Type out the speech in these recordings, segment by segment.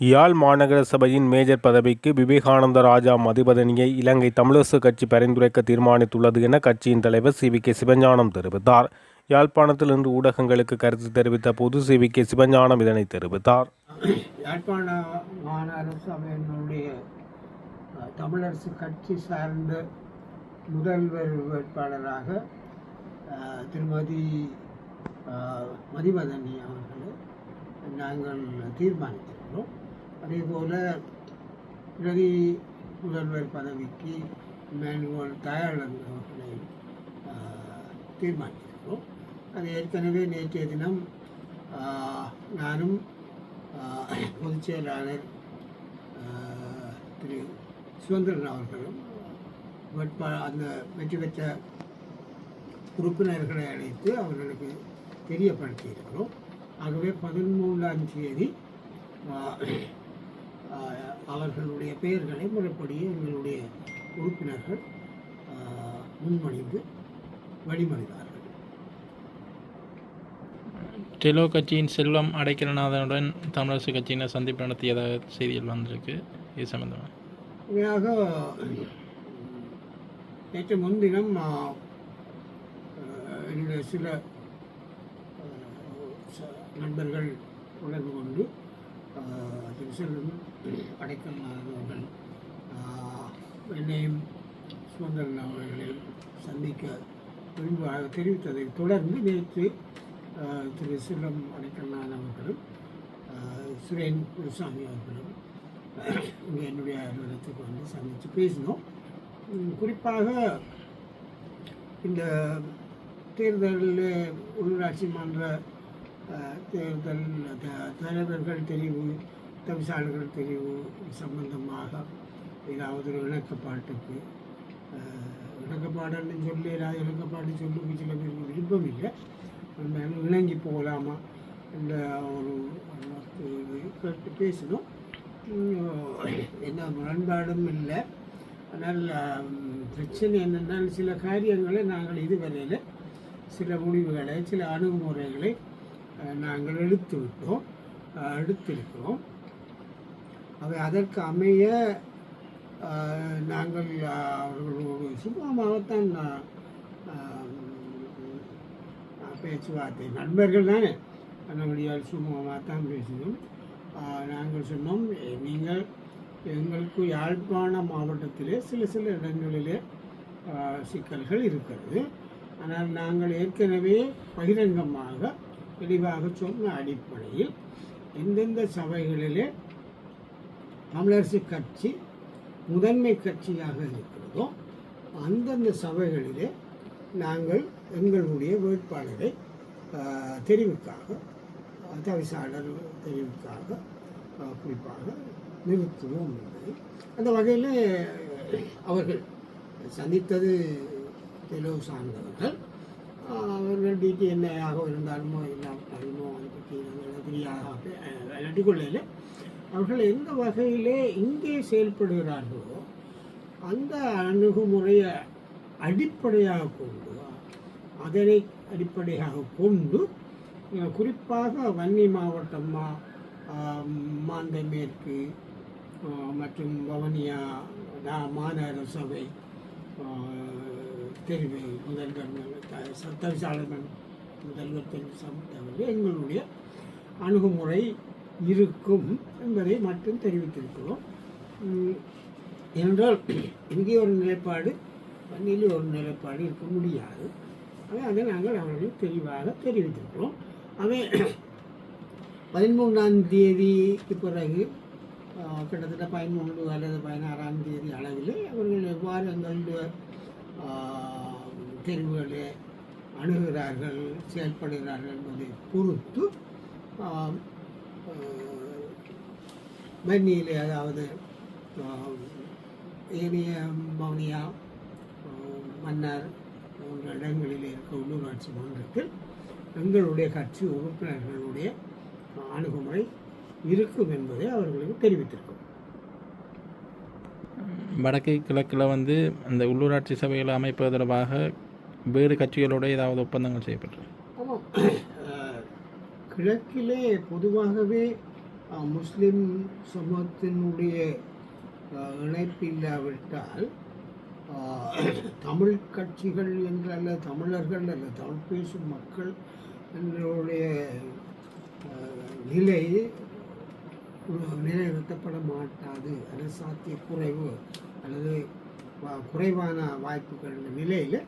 யாழ் மாநகர சபையின் மேஜர் பதவிக்கு விவேகானந்த ராஜா மதிபதனியை இலங்கை தமிழரசு கட்சி பரிந்துரைக்க தீர்மானித்துள்ளது என கட்சியின் தலைவர் சி வி கே சிவஞானம் தெரிவித்தார். யாழ்ப்பாணத்தில் இன்று ஊடகங்களுக்கு கருத்து தெரிவித்த போது சி வி கே சிவஞானம் இதனை தெரிவித்தார். யாழ்ப்பாண மாநகர சபையினுடைய தமிழரசு கட்சி சார்ந்த முதல்வர் வேட்பாளராக திருமதி அஹ், மதிவதனி அவர்களை நாங்கள் தீர்மானித்திருக்கிறோம். அதே போல் பிரதி முதல்வர் பதவிக்கு மேனுவல் தயாளன் அவர்களை அஹ், தீர்மானித்திருக்கிறோம் அது ஏற்கனவே நேற்றைய தினம் நானும் ஆஹ் பொதுச் செயலாளர் திரு சுதந்திரன் அவர்களும் வேட்பா அந்த வெற்றி பெற்ற உறுப்பினர்களை அழைத்து அவர்களுக்கு தெரியப்படுத்தியிருக்கிறோம். ஆகவே பதிமூன்றாம் தேதி அவர்களுடைய பெயர்களை முறைப்படியே எங்களுடைய உறுப்பினர்கள் ஆஹ், முன்மொழிந்து வழிமொழிவார்கள். டெலோ கட்சியின் செல்வம் அடைக்கலநாதனுடன் தமிழரசு கட்சியினர் சந்திப்பு நடத்தியதாக செய்திகள் வந்திருக்கு. இது சம்பந்தமாக நேற்று முன்தினம் என்னுடைய சில நண்பர்கள் தொடர்பு கொண்டு திருசெல்வம் திரு அவர்கள் என்னையும் சுதந்திரன் அவர்களையும் சந்திக்க விரும்புவதாக தெரிவித்ததை தொடர்ந்து நேற்று திரு செல்வம் அடைக்கல்நாதன் அவர்களும் சுரேன் குருசாமி அவர்களும் இங்கே என்னுடைய அலுவலகத்துக்கு வந்து சந்தித்து பேசினோம். குறிப்பாக இந்த தேர்தலில் உள்ளூராட்சி மன்ற தேர்தல் த- தலைவர்கள் தெரிவு தவிசாளர்கள் தெரிவு சம்பந்தமாக ஏதாவது ஒரு இணக்கப்பாட்டுக்கு அஹ், இணக்கப்பாடுன்னு சொல்லி ஏதாவது இணக்கப்பாடு சொல்லுக்கு சில பேருக்கு விருப்பம் இல்லை நம்ம இணங்கி போகலாமா இந்த ஒரு கேட்டு பேசணும். என்ன முரண்பாடும் இல்லை. ஆனால் பிரச்சனை என்னென்னால் சில காரியங்களை நாங்கள் இதுவரையில் சில முடிவுகளை சில அணுகுமுறைகளை நாங்கள் எடுத்து விட்டோம் எடுத்திருக்கிறோம். அவை அதற்கு அமைய நாங்கள் அஹ், அவர்களோடு சுமமாகத்தான் நான், பேச்சுவார்த்தை நண்பர்கள் தானே? நல்லபடியால் சுமூகமாக தான் பேசினோம் நாங்கள் சொன்னோம் நீங்கள் எங்களுக்கு யாழ்ப்பாண மாவட்டத்திலே சில சில இடங்களிலே சிக்கல்கள் இருக்கிறது. ஆனால் நாங்கள் ஏற்கனவே பகிரங்கமாக தெளிவாக சொன்ன அடிப்படையில் எந்தெந்த சபைகளிலே தமிழரசு கட்சி முதன்மை கட்சியாக இருக்கிறதோ அந்தந்த சபைகளிலே நாங்கள் எங்களுடைய வேட்பாளரை தெரிவுக்காக தவிசாளர் தெரிவுக்காக குறிப்பாக நிறுத்துவோம் என்பதை. அந்த வகையில் அவர்கள் சந்தித்தது தெலுங்கு சார்ந்தவர்கள் அவர்கள் டிடிஎன்ஐயாக இருந்தாலுமோ இல்லாவிட்டாலுமோ அதை பற்றி நாங்கள் தெரியாக அவர்கள் எந்த வகையிலே இங்கே செயல்படுகிறார்களோ அந்த அணுகுமுறையை அடிப்படையாக கொண்டு அதனை அடிப்படையாக கொண்டு குறிப்பாக வன்னி மாவட்டம் மாந்தமேற்கு மேற்கு மற்றும் வவனியா மாநகர சபை தெரிவி முதல்வர் த- தவிசாளர்கள் முதல்வர் தெரிவு எங்களுடைய அணுகுமுறை இருக்கும் என்பதை மட்டும் தெரிவித்திருக்கிறோம். ஏனென்றால் இங்கே ஒரு நிலைப்பாடு வன்னியில் ஒரு நிலைப்பாடு இருக்க முடியாது. ஆனால் அதை நாங்கள் அவர்களுக்கு தெளிவாக தெரிவித்திருக்கிறோம். அவை பதிமூன்றாம் தேதிக்கு பிறகு கிட்டத்தட்ட பதிமூன்று அல்லது பதினாறாம் தேதி அளவில் அவர்கள் எவ்வாறு எங்களுடைய தெரிவுகளை அணுகிறார்கள் செயல்படுகிறார்கள் என்பதை பொறுத்து ஆஹ், அதாவது ஏனைய மௌனியா மன்னார் போன்ற இடங்களில் இருக்க உள்ளூராட்சி மன்றத்தில் எங்களுடைய கட்சி உறுப்பினர்களுடைய அணுகுமுறை இருக்கும் என்பதை அவர்களுக்கு தெரிவித்திருக்கிறோம். வடக்கு கிழக்கில் வந்து அந்த உள்ளூராட்சி சபைகளை அமைப்பது தொடர்பாக வேறு கட்சிகளோட ஏதாவது ஒப்பந்தங்கள் செய்யப்பட்டு ஆமாம் கிழக்கிலே பொதுவாகவே முஸ்லிம் சமூகத்தினுடைய இணைப்பு இல்லாவிட்டால் தமிழ் கட்சிகள் என்று அல்ல தமிழர்கள் அல்ல தமிழ் பேசும் மக்கள் எங்களுடைய நிலை நிலைநிறுத்தப்பட மாட்டாது அது குறைவு அல்லது குறைவான வாய்ப்புகள் என்ற நிலையில்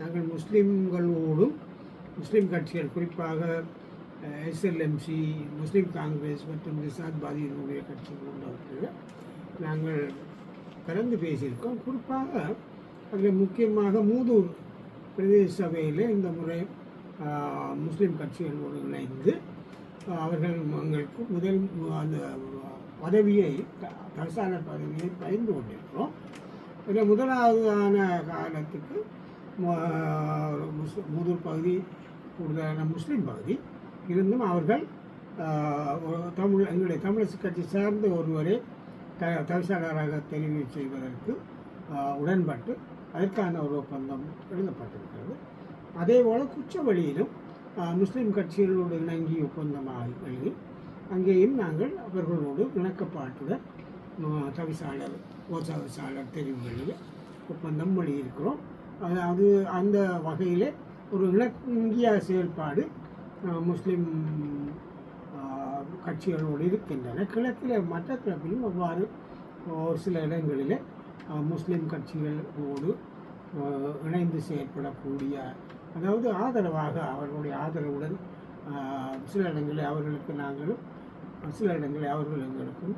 நாங்கள் முஸ்லீம்களோடும் முஸ்லீம் கட்சிகள் குறிப்பாக எஸ்எல்எம்சி முஸ்லீம் காங்கிரஸ் மற்றும் நிசாத் பாதியினுடைய கட்சிகள் போன்றவற்றில் நாங்கள் கலந்து பேசியிருக்கோம். குறிப்பாக அதில் முக்கியமாக மூதூர் பிரதேச சபையில் இந்த முறை முஸ்லீம் கட்சிகளோடு இணைந்து அவர்கள் எங்களுக்கு முதல் அந்த பதவியை த- பதவியை பயந்து கொண்டிருக்கிறோம். இதில் முதலாவதான காலத்துக்கு முதல் பகுதி கூடுதலான முஸ்லீம் பகுதி இருந்தும் அவர்கள் தமிழ் எங்களுடைய தமிழரசு கட்சி சார்ந்த ஒருவரை த தவிசாளராக தெரிவு செய்வதற்கு உடன்பட்டு அதற்கான ஒரு ஒப்பந்தம் எழுதப்பட்டிருக்கிறது. அதே போல் குச்சவெளியிலும் முஸ்லீம் கட்சிகளோடு இணங்கி ஒப்பந்தமாக எழுதி அங்கேயும் நாங்கள் அவர்களோடு இணக்கப்பாட்டுடன் தவிசாளர் ஓசவிசாளர் தெரிவுகளில் ஒப்பந்தம் எழுதியிருக்கிறோம் அதாவது அந்த வகையில் ஒரு இணங்கிய செயல்பாடு முஸ்லீம் கட்சிகளோடு இருக்கின்றன. கிழக்கில் மற்ற கிழப்பிலும் அவ்வாறு ஒரு சில இடங்களில் முஸ்லீம் கட்சிகளோடு இணைந்து செயற்படக்கூடிய அதாவது ஆதரவாக அவர்களுடைய ஆதரவுடன் சில இடங்களில் அவர்களுக்கு நாங்களும் சில இடங்களில் அவர்கள் எங்களுக்கும்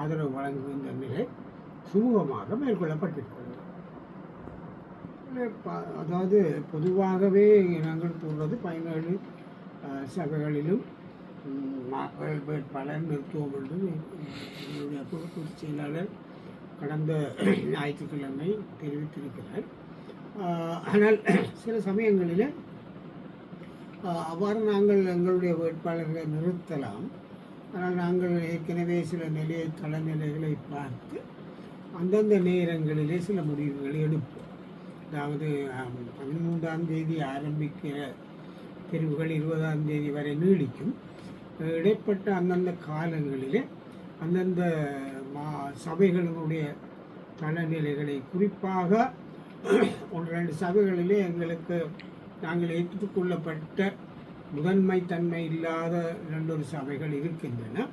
ஆதரவு வழங்குகின்ற நிலை சுமூகமாக மேற்கொள்ளப்பட்டிருக்கிறது. அதாவது பொதுவாகவே நாங்கள் கூறுவது பதினேழு சபைகளிலும் மக்கள் வேட்பாளர் நிறுத்துவோம் என்று என்னுடைய பொறுப்பு செயலாளர் கடந்த ஞாயிற்றுக்கிழமை தெரிவித்திருக்கிறார். ஆனால் சில சமயங்களில் அவ்வாறு நாங்கள் எங்களுடைய வேட்பாளர்களை நிறுத்தலாம். ஆனால் நாங்கள் ஏற்கனவே சில நிலைய தளநிலைகளை பார்த்து அந்தந்த நேரங்களிலே சில முடிவுகளை எடுப்போம். அதாவது பதிமூன்றாம் தேதி ஆரம்பிக்கிற தெரிவுகள் இருபதாம் தேதி வரை நீடிக்கும். இடைப்பட்ட அந்தந்த காலங்களிலே அந்தந்த மா சபைகளினுடைய தளநிலைகளை குறிப்பாக ஒன்று ரெண்டு சபைகளிலே எங்களுக்கு நாங்கள் ஏற்றுக்கொள்ளப்பட்ட முதன்மை தன்மை இல்லாத ரெண்டொரு சபைகள் இருக்கின்றன.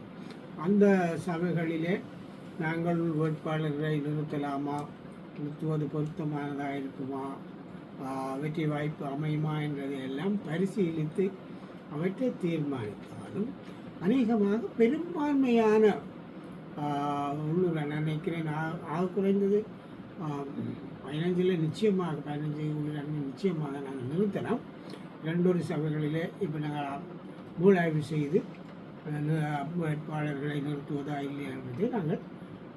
அந்த சபைகளிலே நாங்கள் வேட்பாளர்களை நிறுத்தலாமா? நிறுத்துவது பொருத்தமானதாக இருக்குமா? வெற்றி வாய்ப்பு அமையுமா என்றதை எல்லாம் பரிசீலித்து அவற்றை தீர்மானித்தாலும் அநேகமாக பெரும்பான்மையான ஆஹ் உள்ளூர் நான் நினைக்கிறேன் ஆ- ஆக குறைந்தது பதினஞ்சில் நிச்சயமாக பதினஞ்சு உள்ளூர் நிச்சயமாக நாங்கள் நிறுத்தலாம். ரெண்டொரு சபைகளிலே இப்போ நாங்கள் மூலாய்வு செய்து வேட்பாளர்களை நிறுத்துவதா இல்லையா என்பதை நாங்கள்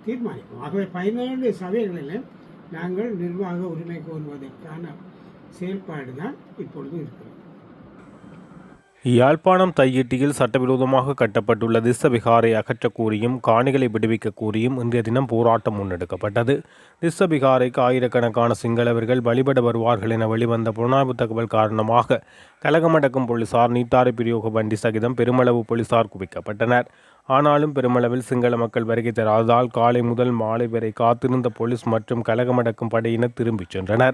தீர்மானிப்போம். ஆகவே பதினேழு சபைகளில் நாங்கள் நிர்வாக உரிமை கோருவதற்கான செயல்பாடு தான் இப்பொழுது இருக்கிறது. யாழ்ப்பாணம் தையிட்டியில் சட்டவிரோதமாக கட்டப்பட்டுள்ள திஸ்ஸ விகாரை அகற்றக் காணிகளை விடுவிக்க கூறியும் இன்றைய தினம் போராட்டம் முன்னெடுக்கப்பட்டது. திஸ்ஸ விகாரைக்கு ஆயிரக்கணக்கான சிங்களவர்கள் வழிபட வருவார்கள் என வெளிவந்த புலனாய்வு தகவல் காரணமாக கலகமடக்கும் போலீசார் நீட்டாரை பிரயோக வண்டி சகிதம் பெருமளவு போலீசார் குவிக்கப்பட்டனர். ஆனாலும் பெருமளவில் சிங்கள மக்கள் வருகை தராததால் காலை முதல் மாலை வரை காத்திருந்த போலீஸ் மற்றும் கலகமடக்கும் படையினர் திரும்பிச் சென்றனர்.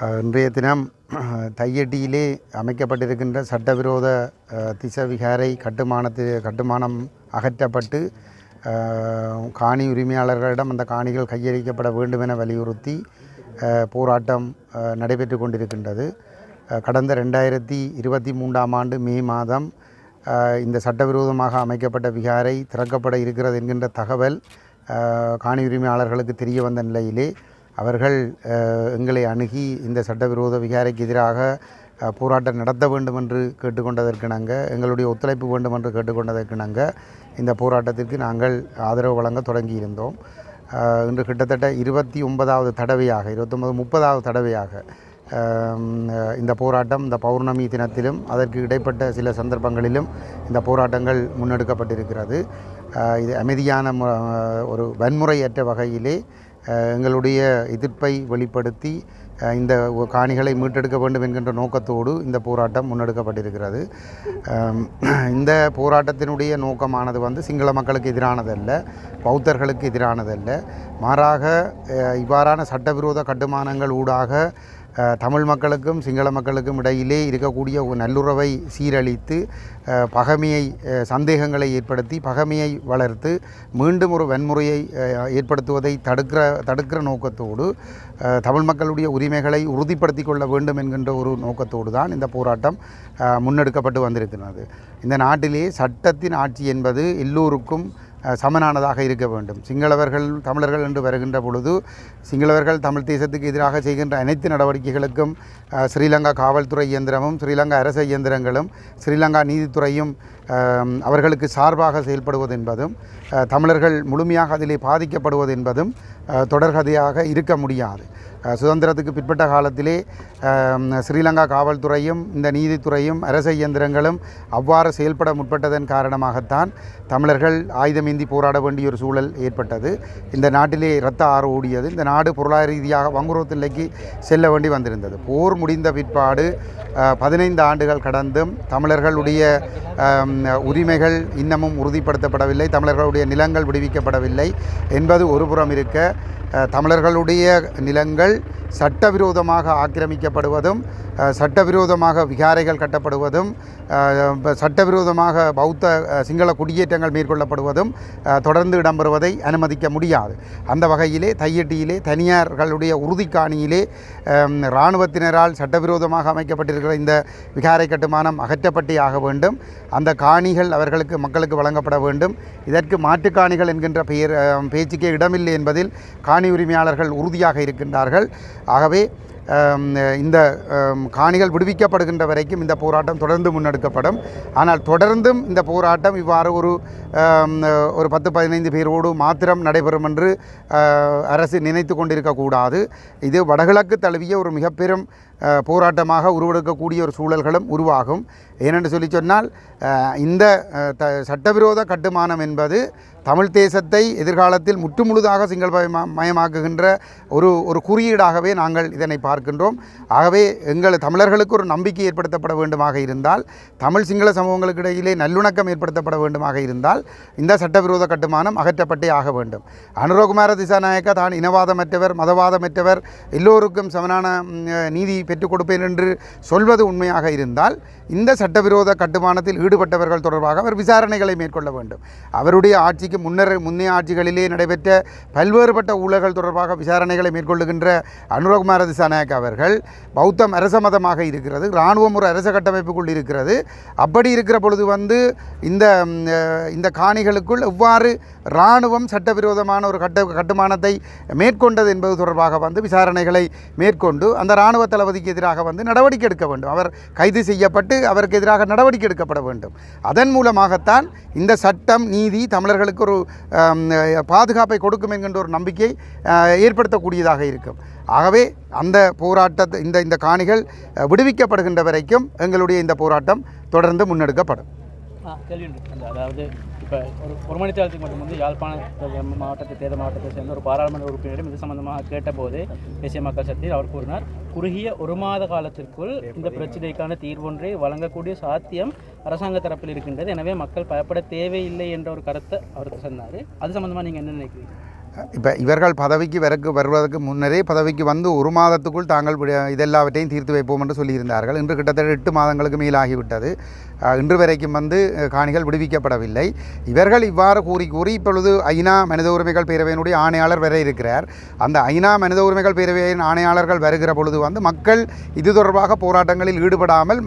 இன்றைய தினம் தையடியிலே தையட்டியிலே அமைக்கப்பட்டிருக்கின்ற சட்டவிரோத திசவிகாரை கட்டுமானத்து கட்டுமானம் அகற்றப்பட்டு காணி உரிமையாளர்களிடம் அந்த காணிகள் கையளிக்கப்பட வேண்டும் என வலியுறுத்தி போராட்டம் நடைபெற்று கொண்டிருக்கின்றது. கடந்த ரெண்டாயிரத்தி இருபத்தி மூன்றாம் ஆண்டு மே மாதம் இந்த சட்டவிரோதமாக அமைக்கப்பட்ட விகாரை திறக்கப்பட இருக்கிறது என்கின்ற தகவல் காணி உரிமையாளர்களுக்கு தெரிய வந்த நிலையிலே அவர்கள் எங்களை அணுகி இந்த சட்டவிரோத விகாரைக்கு எதிராக போராட்டம் நடத்த வேண்டும் என்று கேட்டுக்கொண்டதற்கிணங்க எங்களுடைய ஒத்துழைப்பு வேண்டும் என்று கேட்டுக்கொண்டதற்கிணங்க இந்த போராட்டத்திற்கு நாங்கள் ஆதரவு வழங்க தொடங்கியிருந்தோம். இன்று கிட்டத்தட்ட இருபத்தி ஒன்பதாவது தடவையாக இருபத்தொன்பது முப்பதாவது தடவையாக இந்த போராட்டம் இந்த பௌர்ணமி தினத்திலும் அதற்கு இடைப்பட்ட சில சந்தர்ப்பங்களிலும் இந்த போராட்டங்கள் முன்னெடுக்கப்பட்டிருக்கிறது. இது அமைதியான ஒரு வன்முறையற்ற வகையிலே எங்களுடைய எதிர்ப்பை வெளிப்படுத்தி இந்த காணிகளை மீட்டெடுக்க வேண்டும் என்கின்ற நோக்கத்தோடு இந்த போராட்டம் முன்னெடுக்கப்பட்டிருக்கிறது. இந்த போராட்டத்தினுடைய நோக்கமானது வந்து சிங்கள மக்களுக்கு எதிரானதல்ல பௌத்தர்களுக்கு எதிரானதல்ல. மாறாக இவ்வாறான சட்டவிரோத கட்டுமானங்கள் ஊடாக தமிழ் மக்களுக்கும் சிங்கள மக்களுக்கும் இடையிலே இருக்கக்கூடிய ஒரு நல்லுறவை சீரழித்து பகமையை பகைமையை சந்தேகங்களை ஏற்படுத்தி பகைமையை வளர்த்து மீண்டும் ஒரு வன்முறையை ஏற்படுத்துவதை தடுக்கிற தடுக்கிற நோக்கத்தோடு தமிழ் மக்களுடைய உரிமைகளை உறுதிப்படுத்தி கொள்ள வேண்டும் என்கின்ற ஒரு நோக்கத்தோடு தான் இந்த போராட்டம் முன்னெடுக்கப்பட்டு வந்திருக்கிறது. இந்த நாட்டிலே சட்டத்தின் ஆட்சி என்பது எல்லோருக்கும் சமனானதாக இருக்க வேண்டும். சிங்களவர்கள் தமிழர்கள் என்று வருகின்ற பொழுது சிங்களவர்கள் தமிழ் தேசத்துக்கு எதிராக செய்கின்ற அனைத்து நடவடிக்கைகளுக்கும் ஸ்ரீலங்கா காவல்துறை இயந்திரமும் ஸ்ரீலங்கா அரச இயந்திரங்களும் ஸ்ரீலங்கா நீதித்துறையும் அவர்களுக்கு சார்பாக செயல்படுவது என்பதும் தமிழர்கள் முழுமையாக அதிலே பாதிக்கப்படுவது என்பதும் தொடர்கதையாக இருக்க முடியாது. சுதந்திரத்துக்கு பிற்பட்ட காலத்திலே ஸ்ரீலங்கா காவல்துறையும் இந்த நீதித்துறையும் அரச இயந்திரங்களும் அவ்வாறு செயல்பட முற்பட்டதன் காரணமாகத்தான் தமிழர்கள் ஆயுதமேந்தி போராட வேண்டிய ஒரு சூழல் ஏற்பட்டது. இந்த நாட்டிலே இரத்த ஆறு ஓடியது. இந்த நாடு பொருளாதார ரீதியாக வங்குரோத்து நிலைக்கு செல்ல வேண்டி வந்திருந்தது. போர் முடிந்த பிற்பாடு பதினைந்து ஆண்டுகள் கடந்தும் தமிழர்களுடைய உரிமைகள் இன்னமும் உறுதிப்படுத்தப்படவில்லை. தமிழர்களுடைய நிலங்கள் விடுவிக்கப்படவில்லை. என்பது ஒருபுறம் இருக்க தமிழர்களுடைய நிலங்கள் சட்டவிரோதமாக ஆக்கிரமிக்கப்படுவதும் சட்டவிரோதமாக விகாரைகள் கட்டப்படுவதும் சட்டவிரோதமாக பௌத்த சிங்கள குடியேற்றங்கள் மேற்கொள்ளப்படுவதும் தொடர்ந்து இடம்பெறுவதை அனுமதிக்க முடியாது. அந்த வகையிலே தையட்டியிலே தனியார்களுடைய உறுதிக்காணியிலே இராணுவத்தினரால் சட்டவிரோதமாக அமைக்கப்பட்டிருக்கிற இந்த விகாரை கட்டுமானம் அகற்றப்பட்டே ஆக வேண்டும். அந்த காணிகள் அவர்களுக்கு மக்களுக்கு வழங்கப்பட வேண்டும். இதற்கு மாட்டுக்காணிகள் என்கின்ற பெயர் பேச்சுக்கே இடமில்லை என்பதில் காணி உரிமையாளர்கள் உறுதியாக இருக்கின்றார்கள். ஆகவே இந்த காணிகள் விடுவிக்கப்படுகின்ற வரைக்கும் இந்த போராட்டம் தொடர்ந்து முன்னெடுக்கப்படும். ஆனால் தொடர்ந்தும் இந்த போராட்டம் இவ்வாறு ஒரு ஒரு பத்து பதினைந்து பேரோடு மாத்திரம் நடைபெறும் என்று அரசு நினைத்து கொண்டிருக்கக்கூடாது இது வடகிழக்கு தழுவிய ஒரு மிக பெரும் போராட்டமாக உருவெடுக்கக்கூடிய ஒரு சூழல்களும் உருவாகும். ஏனென்று சொல்லி சொன்னால் இந்த த சட்டவிரோத கட்டுமானம் என்பது தமிழ் தேசத்தை எதிர்காலத்தில் முற்றுமுழுதாக சிங்கள மயமாக்குகின்ற ஒரு ஒரு குறியீடாகவே நாங்கள் இதனை பார்க்கின்றோம். ஆகவே எங்கள் தமிழர்களுக்கு ஒரு நம்பிக்கை ஏற்படுத்தப்பட வேண்டுமாக இருந்தால் தமிழ் சிங்கள சமூகங்களுக்கு இடையிலே நல்லுணக்கம் ஏற்படுத்தப்பட வேண்டுமாக இருந்தால் இந்த சட்டவிரோத கட்டுமானம் அகற்றப்பட்டே ஆக வேண்டும். அனுரகுமார திசாநாயக்கா தான் இனவாதமற்றவர் மதவாதமற்றவர் எல்லோருக்கும் சமனான நீதி பெற்றுக் கொடுப்பேன் என்று சொல்வது உண்மையாக இருந்தால் இந்த சட்டவிரோத கட்டுமானத்தில் ஈடுபட்டவர்கள் தொடர்பாக அவர் விசாரணைகளை மேற்கொள்ள வேண்டும். அவருடைய ஆட்சிக்கு முன்னர் முன்னைய ஆட்சிகளிலே நடைபெற்ற பல்வேறுபட்ட ஊழல்கள் தொடர்பாக விசாரணைகளை மேற்கொள்ளுகின்ற அனுரகுமார திசாநாயக் அவர்கள் பௌத்தம் அரச மதமாக இருக்கிறது இராணுவம் ஒரு அரச கட்டமைப்புக்குள் இருக்கிறது. அப்படி இருக்கிற பொழுது வந்து இந்த இந்த காணிகளுக்குள் எவ்வாறு இராணுவம் சட்டவிரோதமான ஒரு கட்ட கட்டுமானத்தை மேற்கொண்டது என்பது தொடர்பாக வந்து விசாரணைகளை மேற்கொண்டு அந்த இராணுவ தளபதிக்கு எதிராக வந்து நடவடிக்கை எடுக்க வேண்டும். அவர் கைது செய்யப்பட்டு அவருக்கு எதிராக நடவடிக்கை எடுக்கப்பட வேண்டும். அதன் மூலமாகத்தான் இந்த சட்டம் நீதி தமிழர்களுக்கு ஒரு பாதுகாப்பை கொடுக்கும் என்கின்ற ஒரு நம்பிக்கை ஏற்படுத்தக்கூடியதாக இருக்கும். ஆகவே அந்த போராட்டத்தை இந்த இந்த காணிகள் விடுவிக்கப்படுகின்ற வரைக்கும் எங்களுடைய இந்த போராட்டம் தொடர்ந்து முன்னெடுக்கப்படும். கேள்வி அதாவது இப்போ ஒரு ஒரு மணி தேர்தலுக்கு மட்டும் வந்து யாழ்ப்பாண மாவட்டத்தை தேர்தல் மாவட்டத்தை சேர்ந்த ஒரு பாராளுமன்ற உறுப்பினரிடம் இது சம்பந்தமாக கேட்டபோது தேசிய மக்கள் சக்தியில் அவர் கூறினார் குறுகிய ஒரு மாத காலத்திற்குள் இந்த பிரச்சனைக்கான தீர்வொன்றை வழங்கக்கூடிய சாத்தியம் அரசாங்க தரப்பில் இருக்கின்றது. எனவே மக்கள் பயப்பட தேவையில்லை என்ற ஒரு கருத்தை அவர் சொன்னார். அது சம்பந்தமாக நீங்கள் என்ன நினைக்கிறீங்க? இப்போ இவர்கள் பதவிக்கு வரக்கு வருவதற்கு முன்னரே பதவிக்கு வந்து ஒரு மாதத்துக்குள் தாங்கள் இதெல்லாவற்றையும் தீர்த்து வைப்போம் என்று சொல்லியிருந்தார்கள். இன்று கிட்டத்தட்ட எட்டு மாதங்களுக்கு மேலாகிவிட்டது. இன்று வரைக்கும் வந்து காணிகள் விடுவிக்கப்படவில்லை. இவர்கள் இவ்வாறு கூறி கூறி இப்பொழுது ஐநா மனித உரிமைகள் பேரவையினுடைய ஆணையாளர் வர இருக்கிறார். அந்த ஐநா மனித உரிமைகள் பேரவையின் ஆணையாளர்கள் வருகிற பொழுது வந்து மக்கள் இது தொடர்பாக போராட்டங்களில் ஈடுபடாமல்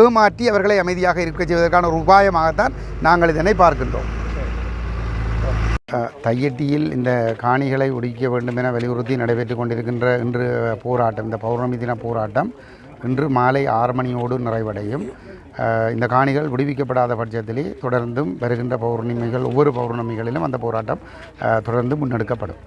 ஏமாற்றி அவர்களை அமைதியாக இருக்கச் செய்வதற்கான ஒரு உபாயமாகத்தான் நாங்கள் இதனை பார்க்கின்றோம். தையட்டியில் இந்த காணிகளை ஒடுக்க வேண்டும் என வலியுறுத்தி நடைபெற்று கொண்டிருக்கின்ற இன்று போராட்டம் இந்த பௌர்ணமி தின போராட்டம் இன்று மாலை ஆறு மணியோடு நிறைவடையும். இந்த காணிகள் விடுவிக்கப்படாத பட்சத்திலே தொடர்ந்தும் வருகின்ற பௌர்ணமிகள் ஒவ்வொரு பௌர்ணமிகளிலும் அந்த போராட்டம் தொடர்ந்து முன்னெடுக்கப்படும்.